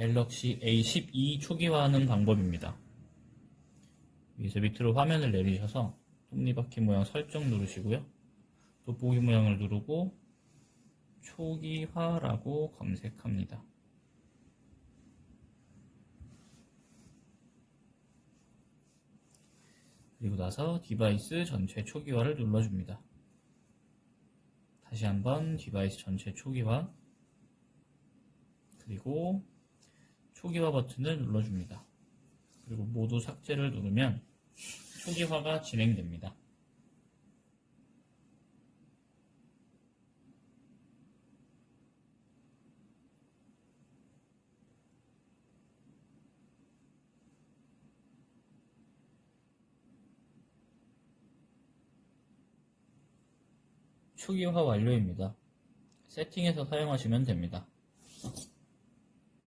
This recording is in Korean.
갤럭시 A12 초기화하는 방법입니다. 위에서 밑으로 화면을 내리셔서 톱니바퀴 모양 설정 누르시고요. 돋보기 모양을 누르고 초기화라고 검색합니다. 그리고 나서 디바이스 전체 초기화를 눌러줍니다. 다시 한번 디바이스 전체 초기화 그리고 초기화 버튼을 눌러줍니다. 그리고 모두 삭제를 누르면 초기화가 진행됩니다. 초기화 완료입니다. 세팅해서 사용하시면 됩니다.